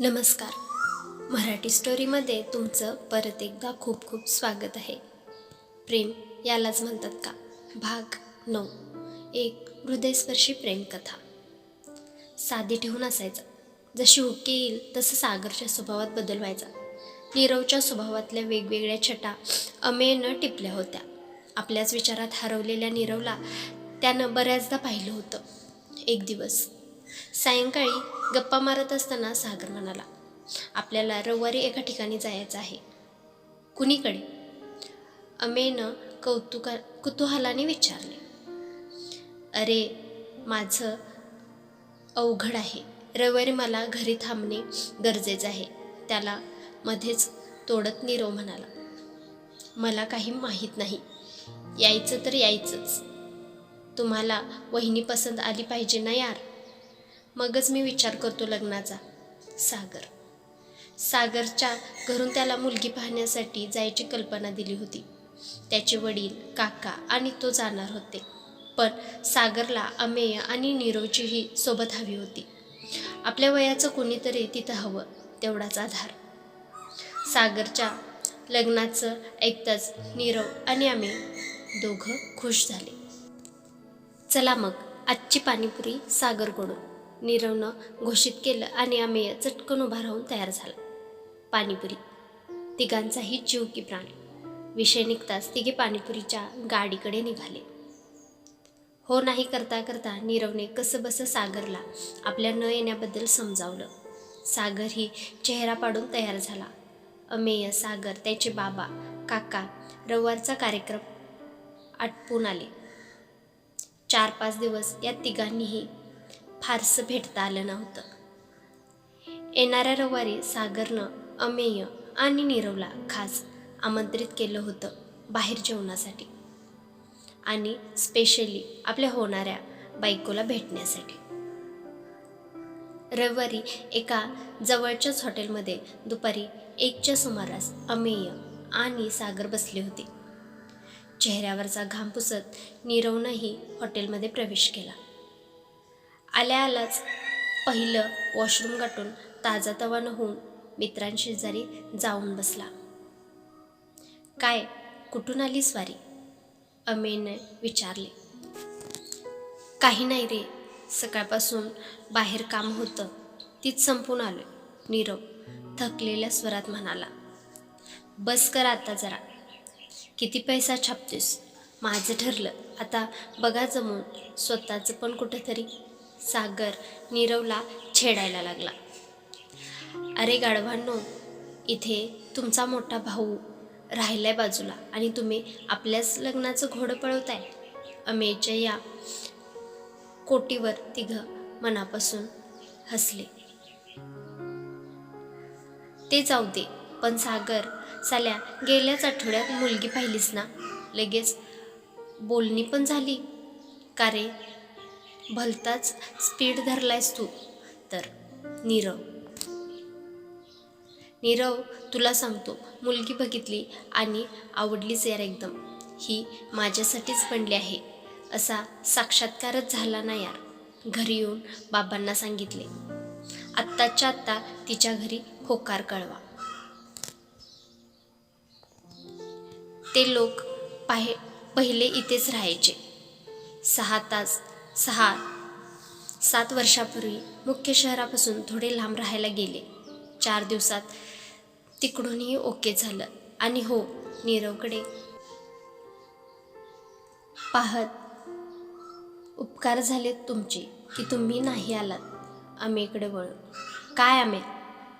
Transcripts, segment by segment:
नमस्कार. मराठी स्टोरीमध्ये तुमचं परत एकदा खूप खूप स्वागत आहे. प्रेम यालाच म्हणतात का? भाग नऊ. एक हृदयस्पर्शी प्रेमकथा. साधी ठेवून असायचा. जशी हुकी येईल तसं सागरच्या स्वभावात बदल व्हायचा नीरवच्या स्वभावातल्या वेगवेगळ्या छटा अमेयनं टिपल्या होत्या. आपल्याच विचारात हरवलेल्या नीरवला त्यानं बऱ्याचदा पाहिलं होतं. एक दिवस सायंकाळी गप्पा मारत असताना सागर म्हणाला आपल्याला रविवारी एका ठिकाणी जायचं आहे. कुणीकडे? अमेनं कौतुका कुतूहलाने विचारले अरे माझं अवघड आहे. रविवारी मला घरी थांबणे गरजेचं आहे. त्याला मध्येच तोडत नीरव म्हणाला मला काही माहीत नाही. यायचं तर यायचंच. तुम्हाला वहिनी पसंत आली पाहिजे ना यार? मगच मी विचार करतो लग्नाचा. सागर. सागरच्या घरून त्याला मुलगी पाहण्यासाठी जायची कल्पना दिली होती. त्याचे वडील काका आणि तो जाणार होते. पण सागरला अमेय आणि नीरवचीही सोबत हवी होती. आपल्या वयाचं कोणीतरी तिथं हवं तेवढाच आधार. सागरच्या लग्नाचं ऐकताच नीरव आणि आम्ही दोघं खुश झाले. चला मग आजची पाणीपुरी सागरकडून. नीरवनं घोषित केलं आणि अमेय चटकन उभा राहून तयार झाला. पाणीपुरी. तिघांचाही जीव की प्राण. विषय निघताच तिघे पाणीपुरीच्या गाडीकडे निघाले. हो नाही करता करता नीरवने कसंबसं सागरला आपल्या न येण्याबद्दल समजावलं. सागर ही चेहरा पाडून तयार झाला. अमेय सागर त्याचे बाबा काका रविवारचा कार्यक्रम आटपून आले. चार पाच दिवस या तिघांनीही फारसं भेटता आलं नव्हतं. येणाऱ्या रविवारी सागरनं अमेय आणि नीरवला खास आमंत्रित केलं होतं बाहेर जेवणासाठी आणि स्पेशली आपल्या होणाऱ्या बायकोला भेटण्यासाठी. रविवारी एका जवळच्याच हॉटेलमध्ये दुपारी एकच्या सुमारास अमेय आणि सागर बसले होते. चेहऱ्यावरचा घाम पुसत नीरवनंही हॉटेलमध्ये प्रवेश केला. आल्या आलाच पहिलं वॉशरूम गाठून ताजा तवानं होऊन मित्रांशेजारी जाऊन बसला. काय कुठून आली स्वारी अमेने विचारले. काही नाही रे सकाळपासून बाहेर काम होतं तीच संपून आलोय नीरव थकलेल्या स्वरात म्हणाला. बस कर आता जरा. किती पैसा छापतेस? माझं ठरलं. आता बघा जमून स्वतःचं पण कुठंतरी सागर नीरवला छेडायला लागला. अरे गाढवांनो इथे तुमचा मोठा भाऊ राहिलाय बाजूला आणि तुम्ही आपल्याच लग्नाचं घोडं पळवताय. अमेच्या या कोटीवर तिघं मनापासून हसले. ते जाऊ दे पण सागर साल्या गेल्याच आठवड्यात मुलगी पाहिलीस ना? लगेच बोलणी पण झाली. का रे? भलताच स्पीड धरलायस तू. तर नीरव. नीरव तुला सांगतो मुलगी बघितली आणि आवडलीच यार एकदम. ही माझ्यासाठीच बनली आहे. असा साक्षात्कारच झाला ना यार घरी येऊन बाबांना सांगितले. आत्ताच्या आत्ता तिच्या घरी होकार कळवा. ते लोक पाहे पहिले इथेच राहायचे. सहा तास सहा सात वर्षापूर्वी मुख्य शहरापासून थोडे लांब राहायला गेले. चार दिवसात तिकडूनही ओके झालं. आणि हो नीरवकडे पाहत उपकार झालेत तुमचे की तुम्ही नाही आलात. आम्हीकडे वळून काय आम्ही?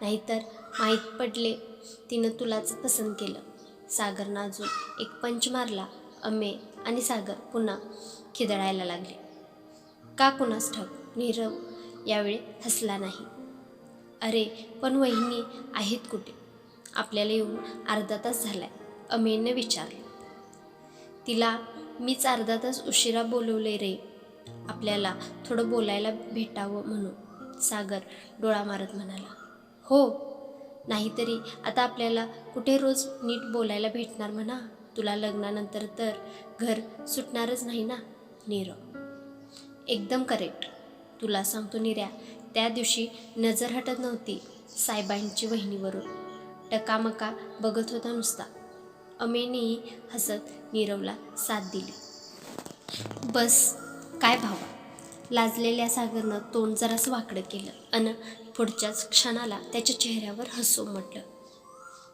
नाहीतर माहीत पडले तिनं तुलाच पसंत केलं. सागरनं अजून एक पंच मारला. अमे आणि सागर पुन्हा खिदळायला लागले. का कुणास ठाऊ नीरव यावेळी हसला नाही. अरे पण वहिनी आहेत कुठे? आपल्याला येऊन अर्धा तास झालाय अमेनं विचारलं. तिला मीच अर्धा तास उशिरा बोलवले रे. आपल्याला थोडं बोलायला भेटावं म्हणून सागर डोळा मारत म्हणाला. हो नाहीतरी आता आपल्याला कुठे रोज नीट बोलायला भेटणार म्हणा? तुला लग्नानंतर तर घर सुटणारच नाही ना नीरव? एकदम करेक्ट तुला सांगतो निऱ्या त्या दिवशी नजर हटत नव्हती साहेबांची वहिनीवरून. टकामका बघत होता नुसता. अमेनीही हसत नीरवला साथ दिली. बस काय भावा. लाजलेल्या सागरनं तोंड जरासं वाकडं केलं अन पुढच्याच क्षणाला त्याच्या चेहऱ्यावर हसू म्हटलं.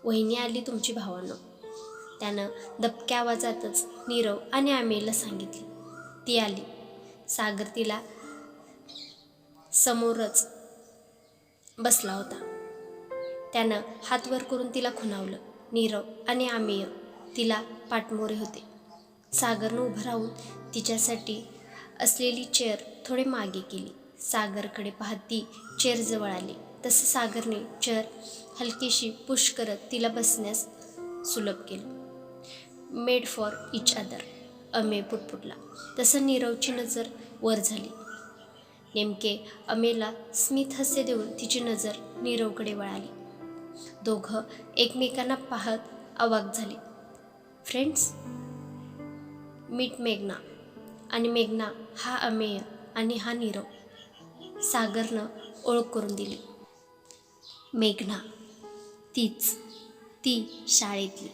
वहिनी आली तुमची भावानं. त्यानं दबक्या आवाजातच नीरव आणि आमेला सांगितले. ती आली. सागर तिला समोरच बसला होता. त्यानं हात वर करून तिला खुणावलं. नीरव आणि आमेय तिला पाठमोरे होते. सागरनं उभं राहून तिच्यासाठी असलेली चेअर थोडे मागे केली. सागरकडे पाहत ती चेअर जवळ आली. तसं सागरने चेअर हलकीशी पुश करत तिला बसण्यास सुलभ केलं. Made for each other. अमे पुटपुटला. तसं नीरवची नजर वर झाली. नेमके अमेला स्मित हास्य देऊन तिची नजर नीरवकडे वळाली. दोघं एकमेकांना पाहत अवाक झाले. फ्रेंड्स मीट मेघना आणि मेघना हा अमेय आणि हा नीरव सागरनं ओळख करून दिली. मेघना तीच ती शाळेतली.